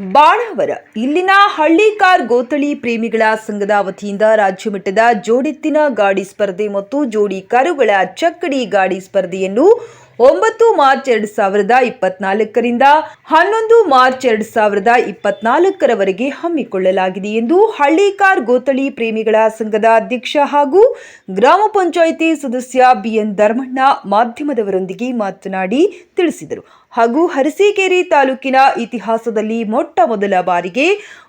ಬಾಣಾವರ ಇಲ್ಲಿನ ಹಳ್ಳಿಕಾರ್ ಗೋತಳಿ ಪ್ರೇಮಿಗಳ ಸಂಘದ ವತಿಯಿಂದ ರಾಜ್ಯ ಮಟ್ಟದ ಜೋಡೆತ್ತಿನ ಗಾಡಿ ಸ್ಪರ್ಧೆ ಮತ್ತು ಜೋಡಿ ಕರುಗಳ ಚಕ್ಕಡಿ ಗಾಡಿ ಸ್ಪರ್ಧೆಯನ್ನು ಒಂಬತ್ತು ಮಾರ್ಚ್ ಎರಡು ಸಾವಿರದ ಇಪ್ಪತ್ನಾಲ್ಕರಿಂದ ಹನ್ನೊಂದು ಮಾರ್ಚ್ ಎರಡು ಸಾವಿರದ ಇಪ್ಪತ್ನಾಲ್ಕರವರೆಗೆ ಹಮ್ಮಿಕೊಳ್ಳಲಾಗಿದೆ ಎಂದು ಹಳ್ಳಿಕಾರ್ ಗೋತಳಿ ಪ್ರೇಮಿಗಳ ಸಂಘದ ಅಧ್ಯಕ್ಷ ಹಾಗೂ ಗ್ರಾಮ ಪಂಚಾಯಿತಿ ಸದಸ್ಯ ಬಿಎನ್ ಧರ್ಮಣ್ಣ ಮಾಧ್ಯಮದವರೊಂದಿಗೆ ಮಾತನಾಡಿ ತಿಳಿಸಿದರು. ಹಾಗೂ ಹರಸೀಕೆರೆ ತಾಲೂಕಿನ ಇತಿಹಾಸದಲ್ಲಿ ಮೊಟ್ಟ ಮೊದಲ ಬಾರಿಗೆ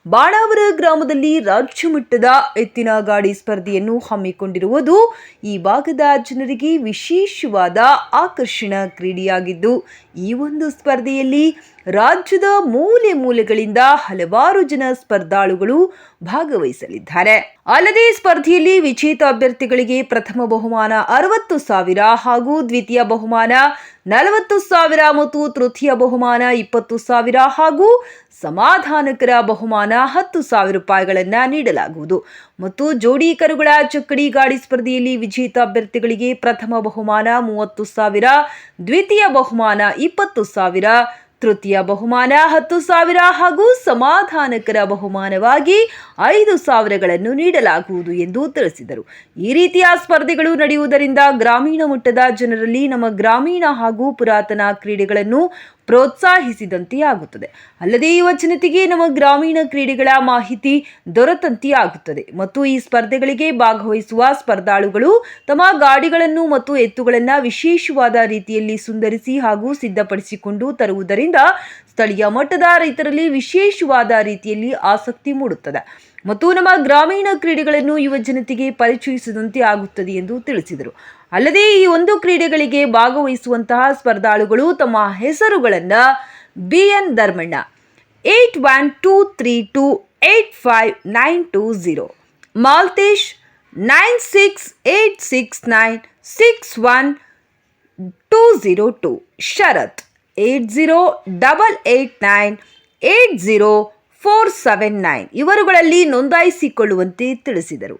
ಬಾಣಾವರ ಗ್ರಾಮದಲ್ಲಿ ರಾಜ್ಯ ಮಟ್ಟದ ಎತ್ತಿನ ಗಾಡಿ ಸ್ಪರ್ಧೆಯನ್ನು ಹಮ್ಮಿಕೊಂಡಿರುವುದು ಈ ಭಾಗದ ಜನರಿಗೆ ವಿಶೇಷವಾದ ಆಕರ್ಷಣ ಕ್ರೀಡೆಯಾಗಿದ್ದು, ಈ ಒಂದು ಸ್ಪರ್ಧೆಯಲ್ಲಿ ರಾಜ್ಯದ ಮೂಲೆ ಮೂಲೆಗಳಿಂದ ಹಲವಾರು ಜನ ಸ್ಪರ್ಧಾಳುಗಳು ಭಾಗವಹಿಸಲಿದ್ದಾರೆ. ಅಲ್ಲದೆ ಸ್ಪರ್ಧೆಯಲ್ಲಿ ವಿಜೇತ ಅಭ್ಯರ್ಥಿಗಳಿಗೆ ಪ್ರಥಮ ಬಹುಮಾನ ಅರವತ್ತು ಸಾವಿರ ಹಾಗೂ ದ್ವಿತೀಯ ಬಹುಮಾನ ನಲವತ್ತು ಸಾವಿರ ಮತ್ತು ತೃತೀಯ ಬಹುಮಾನ ಇಪ್ಪತ್ತು ಸಾವಿರ ಹಾಗೂ ಸಮಾಧಾನಕರ ಬಹುಮಾನ ಹತ್ತು ಸಾವಿರ ರೂಪಾಯಿಗಳನ್ನು ನೀಡಲಾಗುವುದು. ಮತ್ತು ಜೋಡಿ ಕರುಗಳ ಚಕ್ಕಡಿ ಗಾಡಿ ಸ್ಪರ್ಧೆಯಲ್ಲಿ ವಿಜೇತ ಅಭ್ಯರ್ಥಿಗಳಿಗೆ ಪ್ರಥಮ ಬಹುಮಾನ ಮೂವತ್ತು ಸಾವಿರ, ದ್ವಿತೀಯ ಬಹುಮಾನ ಇಪ್ಪತ್ತು ಸಾವಿರ ತೃತೀಯ ಬಹುಮಾನ ಹತ್ತು ಸಾವಿರ ಹಾಗೂ ಸಮಾಧಾನಕರ ಬಹುಮಾನವಾಗಿ ಐದು ಸಾವಿರಗಳನ್ನು ನೀಡಲಾಗುವುದು ಎಂದು ತಿಳಿಸಿದರು. ಈ ರೀತಿಯ ಸ್ಪರ್ಧೆಗಳು ನಡೆಯುವುದರಿಂದ ಗ್ರಾಮೀಣ ಮಟ್ಟದ ಜನರಲ್ಲಿ ನಮ್ಮ ಗ್ರಾಮೀಣ ಹಾಗೂ ಪುರಾತನ ಕ್ರೀಡೆಗಳನ್ನು ಪ್ರೋತ್ಸಾಹಿಸಿದಂತೆಯಾಗುತ್ತದೆ. ಅಲ್ಲದೆ ಯುವ ಜನತೆಗೆ ನಮ್ಮ ಗ್ರಾಮೀಣ ಕ್ರೀಡೆಗಳ ಮಾಹಿತಿ ದೊರೆತಂತೆಯಾಗುತ್ತದೆ. ಮತ್ತು ಈ ಸ್ಪರ್ಧೆಗಳಿಗೆ ಭಾಗವಹಿಸುವ ಸ್ಪರ್ಧಾಳುಗಳು ತಮ್ಮ ಗಾಡಿಗಳನ್ನು ಮತ್ತು ಎತ್ತುಗಳನ್ನು ವಿಶೇಷವಾದ ರೀತಿಯಲ್ಲಿ ಸುಂದರಿಸಿ ಹಾಗೂ ಸಿದ್ಧಪಡಿಸಿಕೊಂಡು ತರುವುದರಿಂದ ಸ್ಥಳೀಯ ಮಟ್ಟದ ರೈತರಲ್ಲಿ ವಿಶೇಷವಾದ ರೀತಿಯಲ್ಲಿ ಆಸಕ್ತಿ ಮೂಡುತ್ತದೆ. ಮತ್ತು ನಮ್ಮ ಗ್ರಾಮೀಣ ಕ್ರೀಡೆಗಳನ್ನು ಯುವ ಜನತೆಗೆ ಪರಿಚಯಿಸಿದಂತೆ ಆಗುತ್ತದೆ ಎಂದು ತಿಳಿಸಿದರು. ಅಲ್ಲದೆ ಈ ಒಂದು ಕ್ರೀಡೆಗಳಿಗೆ ಭಾಗವಹಿಸುವಂತಹ ಸ್ಪರ್ಧಾಳುಗಳು ತಮ್ಮ ಹೆಸರುಗಳನ್ನು B N Dharmanna, eight one two three two eight five nine two zero, Maltesh nine six eight six nine six one two zero two, Sharath eight zero double eight nine eight zero four seven nine. ಇವರುಗಳಲ್ಲಿ ನೋಂದಾಯಿಸಿಕೊಳ್ಳುವಂತೆ ತಿಳಿಸಿದರು.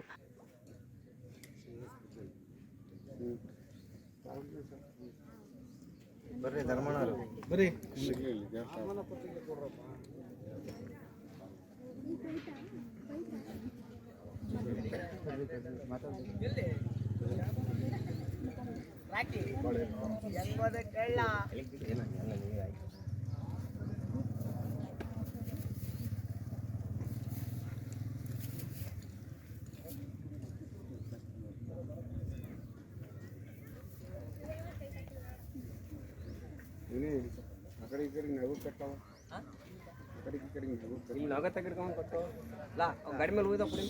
ಕೊಟ್ಟು ಗಾಡಿ ಮೇಲೆ ಹೋಯ್ತಾ ಕೊಡಿ.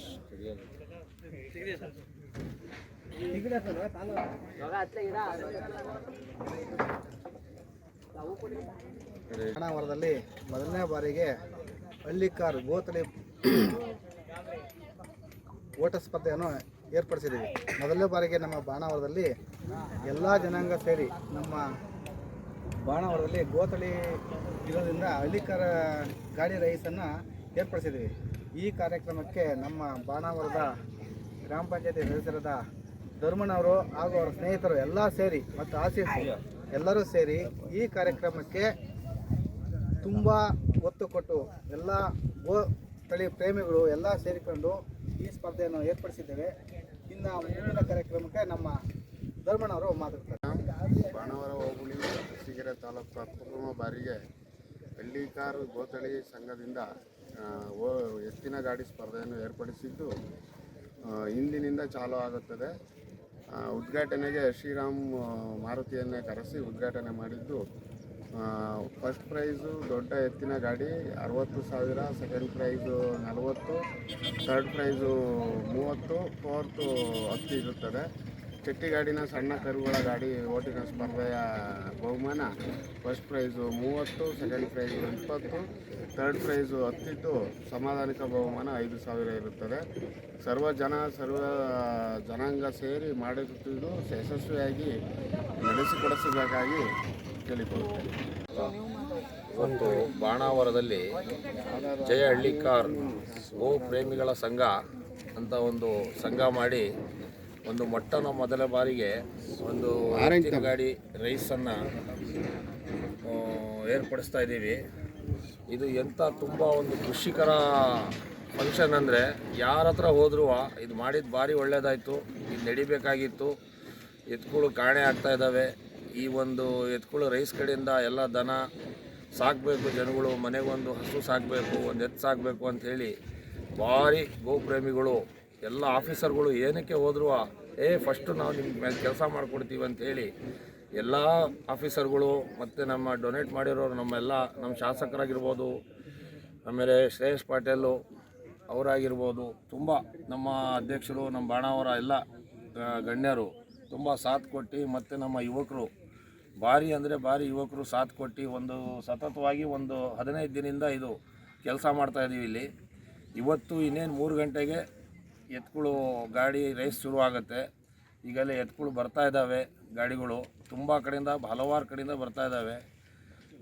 ಬಾಣಾವರದಲ್ಲಿ ಮೊದಲನೇ ಬಾರಿಗೆ ಹಳ್ಳಿಕಾರ್ ಗೋತಳಿ ಓಟ ಸ್ಪರ್ಧೆಯನ್ನು ಏರ್ಪಡಿಸಿದ್ದೀವಿ. ಮೊದಲನೇ ಬಾರಿಗೆ ನಮ್ಮ ಬಾಣಾವರದಲ್ಲಿ ಎಲ್ಲ ಜನಾಂಗ ಸೇರಿ ನಮ್ಮ ಬಾಣಾವರದಲ್ಲಿ ಗೋತಳಿ ಇರೋದ್ರಿಂದ ಹಳ್ಳಿಕರ ಗಾಡಿ ರೈಸನ್ನು ಏರ್ಪಡಿಸಿದ್ವಿ. ಈ ಕಾರ್ಯಕ್ರಮಕ್ಕೆ ನಮ್ಮ ಬಾಣಾವರದ ಗ್ರಾಮ ಪಂಚಾಯತಿ ಸದಸ್ಯರಾದ ಧರ್ಮಣ್ಣವರು ಹಾಗೂ ಅವರ ಸ್ನೇಹಿತರು ಎಲ್ಲ ಸೇರಿ ಮತ್ತು ಆಸೀಸ್ ಎಲ್ಲರೂ ಸೇರಿ ಈ ಕಾರ್ಯಕ್ರಮಕ್ಕೆ ತುಂಬ ಒತ್ತು ಕೊಟ್ಟು ಎಲ್ಲ ಗೋ ತಳಿ ಪ್ರೇಮಿಗಳು ಎಲ್ಲ ಸೇರಿಕೊಂಡು ಈ ಸ್ಪರ್ಧೆಯನ್ನು ಏರ್ಪಡಿಸಿದ್ದೇವೆ. ಇನ್ನು ಮುಂದಿನ ಕಾರ್ಯಕ್ರಮಕ್ಕೆ ನಮ್ಮ ಧರ್ಮಣ್ಣವರು ಮಾತಾಡ್ತಾರೆ. ಬಾಣವರ ಹೋಬಳಿ ಅರಸೀಕೆರೆ ತಾಲೂಕು ಪ್ರಥಮ ಬಾರಿಗೆ ಹಳ್ಳಿಕಾರು ಗೋತಳಿ ಸಂಘದಿಂದ ಓ- ಎತ್ತಿನ ಗಾಡಿ ಸ್ಪರ್ಧೆಯನ್ನು ಏರ್ಪಡಿಸಿದ್ದು ಇಂದಿನಿಂದ ಚಾಲು ಆಗುತ್ತದೆ. ಉದ್ಘಾಟನೆಗೆ ಶ್ರೀರಾಮ್ ಮಾರುತಿಯನ್ನೇ ಕರೆಸಿ ಉದ್ಘಾಟನೆ ಮಾಡಿದ್ದು ಫಸ್ಟ್ ಪ್ರೈಸು ದೊಡ್ಡ ಎತ್ತಿನ ಗಾಡಿ ಅರವತ್ತು ಸಾವಿರ, ಸೆಕೆಂಡ್ ಪ್ರೈಸು ನಲವತ್ತು, ಥರ್ಡ್ ಪ್ರೈಸು ಮೂವತ್ತು, ಫೋರ್ತು ಹತ್ತು ಇರುತ್ತದೆ. ಚಟ್ಟಿ ಗಾಡಿನ ಸಣ್ಣ ಕರುಗಳ ಗಾಡಿ ಓಟಿನ ಸ್ಪರ್ಧೆಯ ಬಹುಮಾನ. ಫಸ್ಟ್ ಪ್ರೈಸು ಮೂವತ್ತು ಸೆಕೆಂಡ್ ಪ್ರೈಸು ಇಪ್ಪತ್ತು ಥರ್ಡ್ ಪ್ರೈಸು ಹತ್ತಿದ್ದು ಸಮಾಧಾನಿಕ ಬಹುಮಾನ ಐದು ಸಾವಿರ ಇರುತ್ತದೆ. ಸರ್ವ ಜನ, ಸರ್ವ ಜನಾಂಗ ಸೇರಿ ಮಾಡಿರುತ್ತಿದ್ದು ಯಶಸ್ವಿಯಾಗಿ ನಡೆಸಿಕೊಡಿಸಬೇಕಾಗಿ ಕೇಳಿಕೊಳ್ಳುತ್ತೇನೆ. ಒಂದು ಬಾಣಾವರದಲ್ಲಿ ಜಯ ಹಳ್ಳಿಕಾರ್ ಗೋ ಪ್ರೇಮಿಗಳ ಸಂಘ ಅಂತ ಒಂದು ಸಂಘ ಮಾಡಿ ಒಂದು ಮೊಟ್ಟನ ಮೊದಲ ಬಾರಿಗೆ ಒಂದು ಎತ್ತಿನ ಗಾಡಿ ರೈಸನ್ನು ಏರ್ಪಡಿಸ್ತಾ ಇದ್ದೀವಿ. ಇದು ಎಂಥ ತುಂಬ ಒಂದು ಖುಷಿಕರ ಫಂಕ್ಷನ್ ಅಂದರೆ ಯಾರ ಹತ್ರ ಹೋದ್ರೂ ಇದು ಮಾಡಿದ್ದು ಭಾರಿ ಒಳ್ಳೆಯದಾಯಿತು ಇದು ನಡಿಬೇಕಾಗಿತ್ತು. ಎತ್ಗಳು ಕಾಣೆ ಆಗ್ತಾ ಇದ್ದಾವೆ ಈ ಒಂದು ಎತ್ಗಳು ರೈಸ್ ಕಡೆಯಿಂದ ಎಲ್ಲ ದನ ಸಾಕಬೇಕು ಜನಗಳು ಮನೆಗೊಂದು ಹಸು ಸಾಕಬೇಕು ಒಂದು ಎತ್ತು ಸಾಕಬೇಕು ಅಂಥೇಳಿ ಭಾರಿ ಗೋಪ್ರೇಮಿಗಳು ಎಲ್ಲ ಆಫೀಸರ್ಗಳು ಏನಕ್ಕೆ ಹೋದ್ರು ಏ ಫಸ್ಟು ನಾವು ನಿಮ್ಮ ಮೇಲೆ ಕೆಲಸ ಮಾಡಿಕೊಡ್ತೀವಿ ಅಂತೇಳಿ ಎಲ್ಲ ಆಫೀಸರ್ಗಳು ಮತ್ತು ನಮ್ಮ ಡೊನೇಟ್ ಮಾಡಿರೋರು ನಮ್ಮೆಲ್ಲ ನಮ್ಮ ಶಾಸಕರಾಗಿರ್ಬೋದು, ಆಮೇಲೆ ಶ್ರೇಯಸ್ ಪಾಟೀಲು ಅವರಾಗಿರ್ಬೋದು, ತುಂಬ ನಮ್ಮ ಅಧ್ಯಕ್ಷರು, ನಮ್ಮ ಬಾಣಾವರ ಎಲ್ಲ ಗಣ್ಯರು ತುಂಬ ಸಾಥ್ ಕೊಟ್ಟು ಮತ್ತು ನಮ್ಮ ಯುವಕರು, ಭಾರಿ ಅಂದರೆ ಭಾರಿ ಯುವಕರು ಸಾಥ್ ಕೊಟ್ಟು ಒಂದು ಸತತವಾಗಿ ಒಂದು ಹದಿನೈದು ದಿನದಿಂದ ಇದು ಕೆಲಸ ಮಾಡ್ತಾಯಿದ್ದೀವಿ ಇಲ್ಲಿ. ಇವತ್ತು ಇನ್ನೇನು ಮೂರು ಗಂಟೆಗೆ ಎತ್ಗಳು ಗಾಡಿ ರೇಸ್ ಶುರು ಆಗುತ್ತೆ. ಈಗಲೇ ಎತ್ಗಳು ಬರ್ತಾ ಇದ್ದಾವೆ ಗಾಡಿಗಳು. ತುಂಬ ಕಡೆಯಿಂದ ಹಲವಾರು ಕಡೆಯಿಂದ ಬರ್ತಾ ಇದ್ದಾವೆ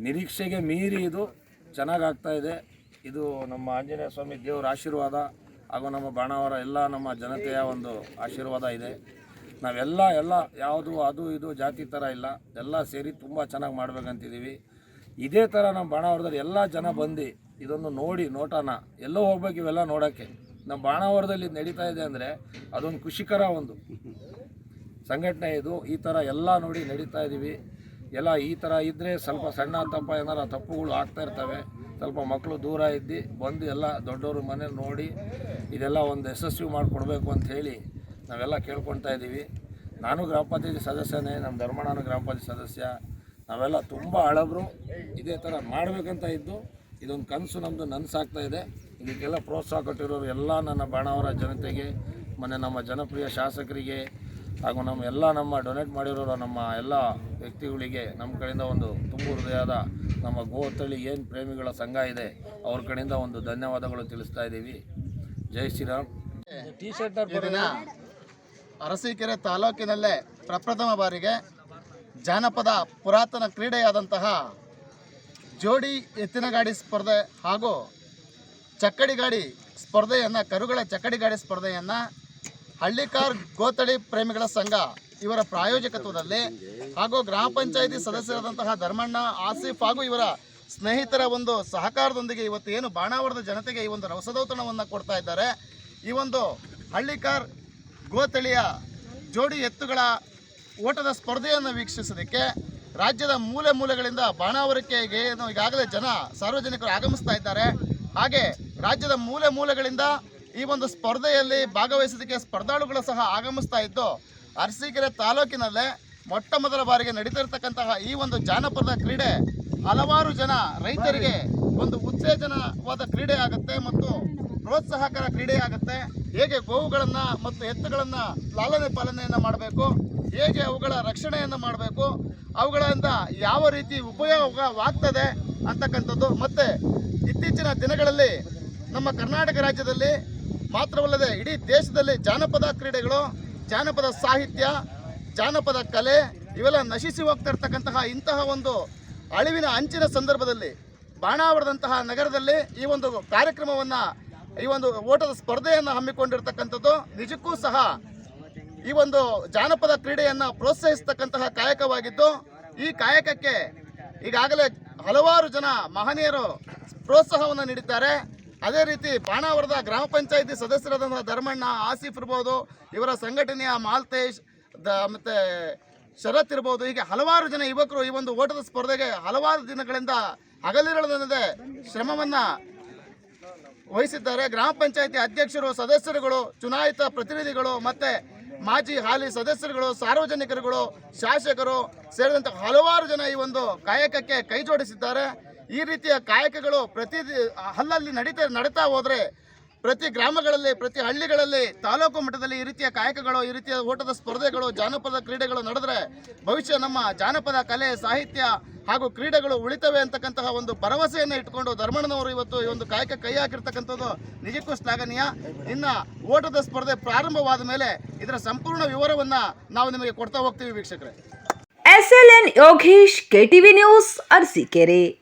ನಿರೀಕ್ಷೆಗೆ ಮೀರಿ ಇದು ಚೆನ್ನಾಗಿ ಆಗ್ತಾ ಇದೆ. ಇದು ನಮ್ಮ ಆಂಜನೇಯ ಸ್ವಾಮಿ ದೇವರ ಆಶೀರ್ವಾದ ಹಾಗೂ ನಮ್ಮ ಬಾಣಾವರ ಎಲ್ಲ ನಮ್ಮ ಜನತೆಯ ಒಂದು ಆಶೀರ್ವಾದ ಇದೆ. ನಾವೆಲ್ಲ, ಎಲ್ಲ ಯಾವುದು, ಅದು, ಇದು ಜಾತಿ ಥರ ಇಲ್ಲ. ಎಲ್ಲ ಸೇರಿ ತುಂಬ ಚೆನ್ನಾಗಿ ಮಾಡ್ಬೇಕಂತಿದ್ದೀವಿ. ಇದೇ ಥರ ನಮ್ಮ ಬಾಣಾವರದಲ್ಲಿ ಎಲ್ಲ ಜನ ಬಂದು ಇದೊಂದು ನೋಡಿ, ನೋಟನ. ಎಲ್ಲೋ ಹೋಗ್ಬೇಕು, ಇವೆಲ್ಲ ನೋಡೋಕ್ಕೆ. ನಮ್ಮ ಬಾಣಾವರದಲ್ಲಿ ನಡೀತಾ ಇದೆ ಅಂದರೆ ಅದೊಂದು ಖುಷಿಕರ ಒಂದು ಸಂಘಟನೆ ಇದು. ಈ ಥರ ಎಲ್ಲ ನೋಡಿ ನಡೀತಾ ಇದ್ದೀವಿ ಎಲ್ಲ ಈ ಥರ ಇದ್ದರೆ ಸ್ವಲ್ಪ ಸಣ್ಣ ತಪ್ಪ ಏನಾರ ತಪ್ಪುಗಳು ಆಗ್ತಾ ಇರ್ತವೆ. ಸ್ವಲ್ಪ ಮಕ್ಕಳು ದೂರ ಇದ್ದು ಬಂದು ಎಲ್ಲ ದೊಡ್ಡವ್ರ ಮನೇಲಿ ನೋಡಿ ಇದೆಲ್ಲ ಒಂದು ಯಶಸ್ವಿ ಮಾಡಿಕೊಡ್ಬೇಕು ಅಂತ ಹೇಳಿ ನಾವೆಲ್ಲ ಕೇಳ್ಕೊತಾ ಇದ್ದೀವಿ ನಾನು ಗ್ರಾಮ ಪಂಚಾಯತಿ ಸದಸ್ಯನೇ, ನಮ್ಮ ಧರ್ಮನಾನು ಗ್ರಾಮ ಪಂಚಾಯತಿ ಸದಸ್ಯ. ನಾವೆಲ್ಲ ತುಂಬ ಹಳಬ್ರು. ಇದೇ ಥರ ಮಾಡಬೇಕಂತ ಇದ್ದು ಇದೊಂದು ಕನಸು ನಮ್ಮದು ನನಸಾಗ್ತಾ ಇದೆ. ಇದಕ್ಕೆಲ್ಲ ಪ್ರೋತ್ಸಾಹ ಕೊಟ್ಟಿರೋರು ಎಲ್ಲ ನನ್ನ ಬಾಣಾವರ ಜನತೆಗೆ ಮೊನ್ನೆ ನಮ್ಮ ಜನಪ್ರಿಯ ಶಾಸಕರಿಗೆ ಹಾಗೂ ನಮ್ಮ ಎಲ್ಲ ನಮ್ಮ ಡೊನೇಟ್ ಮಾಡಿರೋರು ನಮ್ಮ ಎಲ್ಲ ವ್ಯಕ್ತಿಗಳಿಗೆ ನಮ್ಮ ಕಡೆಯಿಂದ ಒಂದು ತುಂಬು ಹೃದಯದ ನಮ್ಮ ಗೋತಳಿ ಏನು ಪ್ರೇಮಿಗಳ ಸಂಘ ಇದೆ ಅವ್ರ ಕಡೆಯಿಂದ ಒಂದು ಧನ್ಯವಾದಗಳು ತಿಳಿಸ್ತಾ ಇದ್ದೀವಿ. ಜೈ ಶ್ರೀರಾಮ್. ಟಿ ಶರ್ಟ್ ಅರಸೀಕೆರೆ ತಾಲೂಕಿನಲ್ಲೇ ಪ್ರಪ್ರಥಮ ಬಾರಿಗೆ ಜಾನಪದ ಪುರಾತನ ಕ್ರೀಡೆಯಾದಂತಹ ಜೋಡಿ ಎತ್ತಿನ ಗಾಡಿ ಸ್ಪರ್ಧೆ ಹಾಗೂ ಚಕ್ಕಡಿ ಗಾಡಿ ಸ್ಪರ್ಧೆಯನ್ನು, ಕರುಗಳ ಚಕ್ಕಡಿ ಗಾಡಿ ಸ್ಪರ್ಧೆಯನ್ನು ಹಳ್ಳಿಕಾರ್ ಗೋತಳಿ ಪ್ರೇಮಿಗಳ ಸಂಘ ಇವರ ಪ್ರಾಯೋಜಕತ್ವದಲ್ಲಿ ಹಾಗೂ ಗ್ರಾಮ ಪಂಚಾಯಿತಿ ಸದಸ್ಯರಾದಂತಹ ಧರ್ಮಣ್ಣ, ಆಸಿಫ್ ಹಾಗೂ ಇವರ ಸ್ನೇಹಿತರ ಒಂದು ಸಹಕಾರದೊಂದಿಗೆ ಇವತ್ತು ಏನು ಬಾಣಾವರದ ಜನತೆಗೆ ಈ ಒಂದು ರಸದೌತಣವನ್ನು ಕೊಡ್ತಾ ಇದ್ದಾರೆ. ಈ ಒಂದು ಹಳ್ಳಿಕಾರ್ ಗೋತಳಿಯ ಜೋಡಿ ಎತ್ತುಗಳ ಓಟದ ಸ್ಪರ್ಧೆಯನ್ನು ವೀಕ್ಷಿಸೋದಕ್ಕೆ ರಾಜ್ಯದ ಮೂಲೆ ಮೂಲೆಗಳಿಂದ ಬಾಣಾವರಕ್ಕೆ ಏನು ಈಗಾಗಲೇ ಜನ, ಸಾರ್ವಜನಿಕರು ಆಗಮಿಸ್ತಾ ಇದ್ದಾರೆ. ಹಾಗೆ ರಾಜ್ಯದ ಮೂಲೆ ಮೂಲೆಗಳಿಂದ ಈ ಒಂದು ಸ್ಪರ್ಧೆಯಲ್ಲಿ ಭಾಗವಹಿಸೋದಕ್ಕೆ ಸ್ಪರ್ಧಾಳುಗಳು ಸಹ ಆಗಮಿಸ್ತಾ ಇದ್ದು, ಅರಸೀಕೆರೆ ತಾಲೂಕಿನಲ್ಲೇ ಮೊಟ್ಟ ಮೊದಲ ಬಾರಿಗೆ ನಡೀತಿರ್ತಕ್ಕಂತಹ ಈ ಒಂದು ಜಾನಪದ ಕ್ರೀಡೆ ಹಲವಾರು ಜನ ರೈತರಿಗೆ ಒಂದು ಉತ್ತೇಜನವಾದ ಕ್ರೀಡೆ ಆಗುತ್ತೆ ಮತ್ತು ಪ್ರೋತ್ಸಾಹಕರ ಕ್ರೀಡೆ ಆಗುತ್ತೆ. ಹೇಗೆ ಗೋವುಗಳನ್ನು ಮತ್ತು ಎತ್ತುಗಳನ್ನು ಲಾಲನೆ ಪಾಲನೆಯನ್ನು ಮಾಡಬೇಕು ಹೇಗೆ ಅವುಗಳ ರಕ್ಷಣೆಯನ್ನು ಮಾಡಬೇಕು, ಅವುಗಳಿಂದ ಯಾವ ರೀತಿ ಉಪಯೋಗವಾಗ್ತದೆ ಅಂತಕ್ಕಂಥದ್ದು. ಮತ್ತೆ ಇತ್ತೀಚಿನ ದಿನಗಳಲ್ಲಿ ನಮ್ಮ ಕರ್ನಾಟಕ ರಾಜ್ಯದಲ್ಲಿ ಮಾತ್ರವಲ್ಲದೆ ಇಡೀ ದೇಶದಲ್ಲಿ ಜಾನಪದ ಕ್ರೀಡೆಗಳು, ಜಾನಪದ ಸಾಹಿತ್ಯ, ಜಾನಪದ ಕಲೆ ಇವೆಲ್ಲ ನಶಿಸಿ ಹೋಗ್ತಾ ಇರ್ತಕ್ಕಂತಹ ಇಂತಹ ಒಂದು ಅಳಿವಿನ ಅಂಚಿನ ಸಂದರ್ಭದಲ್ಲಿ, ಬಾಣಾವರದಂತಹ ನಗರದಲ್ಲಿ ಈ ಒಂದು ಕಾರ್ಯಕ್ರಮವನ್ನು, ಈ ಒಂದು ಓಟದ ಸ್ಪರ್ಧೆಯನ್ನು ಹಮ್ಮಿಕೊಂಡಿರ್ತಕ್ಕಂಥದ್ದು. ನಿಜಕ್ಕೂ ಸಹ ಈ ಒಂದು ಜಾನಪದ ಕ್ರೀಡೆಯನ್ನು ಪ್ರೋತ್ಸಾಹಿಸ್ತಕ್ಕಂತಹ ಕಾಯಕವಾಗಿದ್ದು, ಈ ಕಾಯಕಕ್ಕೆ ಈಗಾಗಲೇ ಹಲವಾರು ಜನ ಮಹನೀಯರು ಪ್ರೋತ್ಸಾಹವನ್ನು ನೀಡಿದ್ದಾರೆ. ಅದೇ ರೀತಿ ಬಾಣಾವರದ ಗ್ರಾಮ ಪಂಚಾಯಿತಿ ಸದಸ್ಯರಾದಂತಹ ಧರ್ಮಣ್ಣ, ಆಸಿಫ್ ಇರ್ಬೋದು, ಇವರ ಸಂಘಟನೆಯ ಮಾಲ್ತೇಶ್, ದ ಮತ್ತು ಶರತ್ ಇರ್ಬೋದು, ಹೀಗೆ ಹಲವಾರು ಜನ ಯುವಕರು ಈ ಒಂದು ಓಟದ ಸ್ಪರ್ಧೆಗೆ ಹಲವಾರು ದಿನಗಳಿಂದ ಹಗಲಿರಳದಲ್ಲದೆ ಶ್ರಮವನ್ನು ವಹಿಸಿದ್ದಾರೆ. ಗ್ರಾಮ ಪಂಚಾಯಿತಿ ಅಧ್ಯಕ್ಷರು, ಸದಸ್ಯರುಗಳು, ಚುನಾಯಿತ ಪ್ರತಿನಿಧಿಗಳು ಮತ್ತೆ ಮಾಜಿ ಹಾಲಿ ಸದಸ್ಯರುಗಳು, ಸಾರ್ವಜನಿಕರುಗಳು, ಶಾಸಕರು ಸೇರಿದಂತೆ ಹಲವಾರು ಜನ ಈ ಒಂದು ಕಾಯಕಕ್ಕೆ ಕೈ ಜೋಡಿಸಿದ್ದಾರೆ. ಈ ರೀತಿಯ ಕಾಯಕಗಳು ಪ್ರತಿ ಹಲ್ಲಲ್ಲಿ ನಡೀತಾ ನಡೀತಾ ಹೋದರೆ ಪ್ರತಿ ಗ್ರಾಮಗಳಲ್ಲಿ, ಪ್ರತಿ ಹಳ್ಳಿಗಳಲ್ಲಿ, ತಾಲೂಕು ಮಟ್ಟದಲ್ಲಿ ಈ ರೀತಿಯ ಕಾಯಕಗಳು, ಈ ರೀತಿಯ ಓಟದ ಸ್ಪರ್ಧೆಗಳು, ಜಾನಪದ ಕ್ರೀಡೆಗಳು ನಡೆದರೆ ಭವಿಷ್ಯ ನಮ್ಮ ಜಾನಪದ ಕಲೆ, ಸಾಹಿತ್ಯ ಹಾಗೂ ಕ್ರೀಡೆಗಳು ಉಳಿತವೆ ಅಂತಕ್ಕಂತಹ ಒಂದು ಭರವಸೆಯನ್ನು ಇಟ್ಕೊಂಡು ಧರ್ಮಣ್ಣನವರು ಇವತ್ತು ಈ ಒಂದು ಕಾಯಕ ಕೈ ಹಾಕಿರ್ತಕ್ಕಂಥದ್ದು ನಿಜಕ್ಕೂ ಶ್ಲಾಘನೀಯ. ಇನ್ನ ಓಟದ ಸ್ಪರ್ಧೆ ಪ್ರಾರಂಭವಾದ ಮೇಲೆ ಇದರ ಸಂಪೂರ್ಣ ವಿವರವನ್ನ ನಾವು ನಿಮಗೆ ಕೊಡ್ತಾ ಹೋಗ್ತೀವಿ ವೀಕ್ಷಕರೇ. S L N Yogesh KTV news, Arsikere.